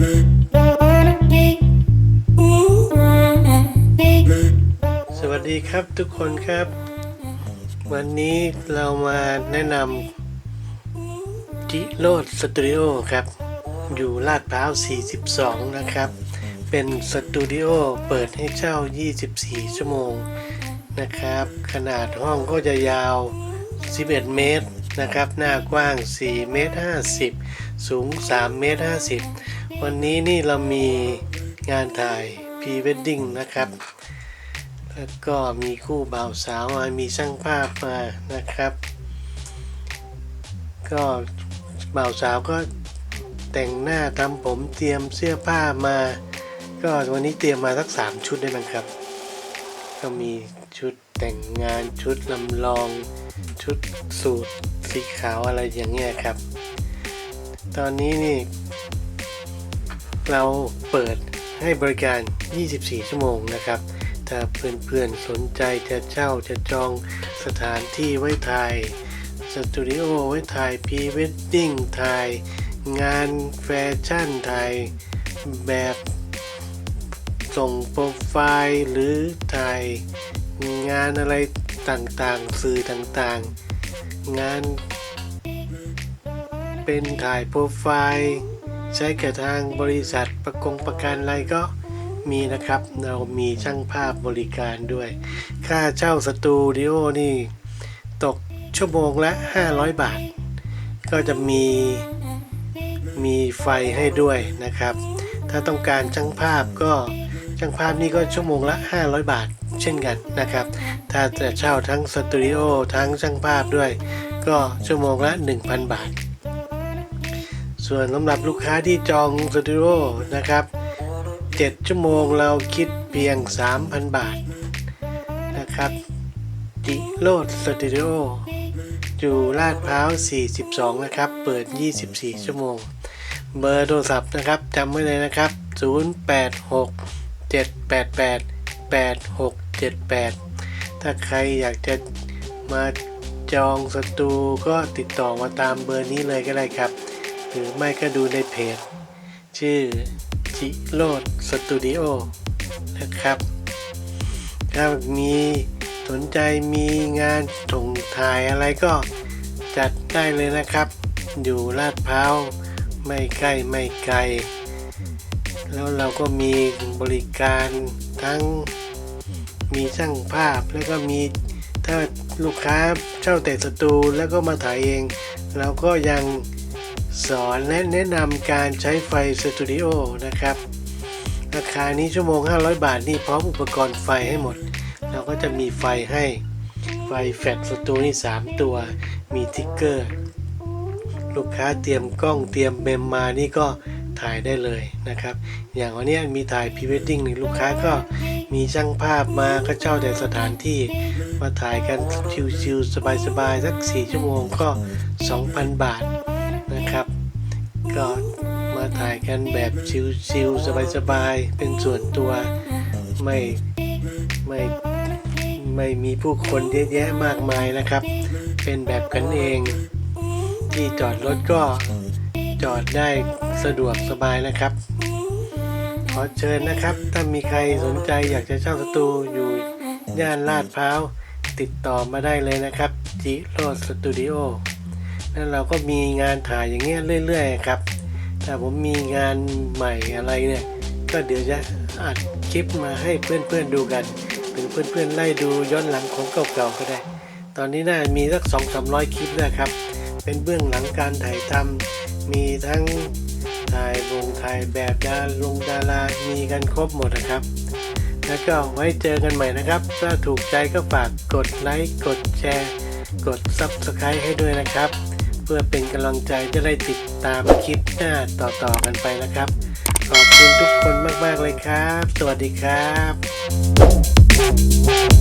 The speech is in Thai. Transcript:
สวัสดีครับทุกคนครับ วันนี้เรามาแนะนำจิโรดสตูดิโอครับ อยู่ลาดพร้าว 42 นะครับ เป็นสตูดิโอเปิดให้เช่า 24 ชั่วโมงนะครับ ขนาดห้องก็จะยาว 11 เมตร นะครับ หน้ากว้าง4เมตร50 สูง3เมตร50 วันนี้นี่เรามีงานถ่ายพรีเวดดิ้งนะครับ แล้วก็มีคู่บ่าวสาวมา มีช่างภาพมานะครับ ก็บ่าวสาวก็แต่งหน้าทำผมเตรียมเสื้อผ้ามา ก็วันนี้เตรียมมาสักสามชุดได้มั้งครับ ก็มีชุดแต่งงานชุดลำลองชุดสูท สีขาวอะไรอย่างเงี้ยครับ ตอนนี้นี่ เราเปิดให้บริการ 24 ชั่วโมงนะครับ ถ้าเพื่อนๆสนใจจะเช่าจะจองสถานที่ไว้ถ่ายสตูดิโอไว้ถ่ายพรีเวดดิ้งถ่ายงานแฟชั่นถ่ายแบบส่งโปรไฟล์หรือถ่ายงานอะไรต่างๆ สื่อต่างๆ งาน เป็นถ่ายโปรไฟล์ ใช้กับทางบริษัทประกงประกันอะไรก็มีนะครับ เรามีช่างภาพบริการด้วย ค่าเช่าสตูดิโอนี่ ตกชั่วโมงละ 500 บาท ก็จะมีมีไฟให้ด้วยนะครับ ถ้าต้องการช่างภาพก็ช่างภาพนี่ก็ชั่วโมงละ 500 บาท เช่นกันนะครับ ถ้าจะเช่าทั้งสตูดิโอทั้งช่างภาพด้วย ก็ชั่วโมงละ 1,000 บาท ส่วนสำหรับลูกค้าที่จองสตูดิโอนะครับ 7 ชั่วโมงเราคิดเพียง 3,000 บาทนะครับจิโรดสตูดิโออยู่ลาดพร้าว 42 นะครับ เปิด 24 ชั่วโมง เบอร์โทรศัพท์นะครับจำไว้เลยนะครับ 086 788 78 ถ้าใครอยากจะมาจองสตูก็ติดต่อมาตามเบอร์นี้เลยก็ได้ครับ หรือไม่ก็ดูในเพจ ชื่อจิโรดสตูดิโอนะครับ ถ้ามีสนใจมีงานถ่งถ่ายอะไรก็จัดได้เลยนะครับ อยู่ลาดพร้าวไม่ใกล้ไม่ไกล แล้วเราก็มีบริการทั้ง มีช่างภาพแล้วก็มีถ้าลูกค้าเช่าแต่สตูแล้วก็มาถ่ายเอง เราก็ยังสอนและแนะนำการใช้ไฟสตูดิโอนะครับ ราคานี้ชั่วโมง 500 บาทนี่พร้อมอุปกรณ์ไฟให้หมด เราก็จะมีไฟให้ไฟแฟลชสตูนี่ 3 ตัวมีทิกเกอร์ ลูกค้าเตรียมกล้องเตรียมเมมมานี่ก็ถ่ายได้เลยนะครับ อย่างวันนี้มีถ่ายพรีเวดดิ้งนี่ลูกค้าก็ มีช่างภาพมาก็เช่าแต่สถานที่มาถ่ายกันชิวๆสบายๆสัก4ชั่วโมงก็ 2,000 บาทนะครับ ก็มาถ่ายกันแบบชิวๆสบายๆเป็นส่วนตัวไม่ไม่ไม่มีผู้คนเยอะแยะมากมายนะครับ เป็นแบบกันเอง ที่จอดรถก็จอดได้สะดวกสบายนะครับ ขอเชิญนะครับ ถ้ามีใครสนใจอยากจะเช่าสตูอยู่ย่านลาดพร้าว ติดต่อมาได้เลยนะครับจิโรสตูดิโอแล้วเราก็มีงานถ่ายอย่างเงี้ยเรื่อยๆครับถ้าผมมีงานใหม่อะไรเนี่ย ก็เดี๋ยวจะอัดคลิปมาให้เพื่อนๆดูกันหรือเพื่อนๆไล่ดูย้อนหลังของเก่าๆก็ได้ ตอนนี้น่ามีสักสองสามร้อยคลิปแล้วครับ เป็นเบื้องหลังการถ่ายทำมีทั้ง ถ่ายลงถ่ายแบบดาลงดารามีกันครบหมดนะครับ แล้วก็ไว้เจอกันใหม่นะครับ ถ้าถูกใจก็ฝากกดไลค์กดแชร์ กด Subscribe ให้ด้วยนะครับ เพื่อเป็นกำลังใจจะได้ติดตามคลิปหน้าต่อๆกันไปนะครับ ขอบคุณทุกคนมากๆเลยครับ สวัสดีครับ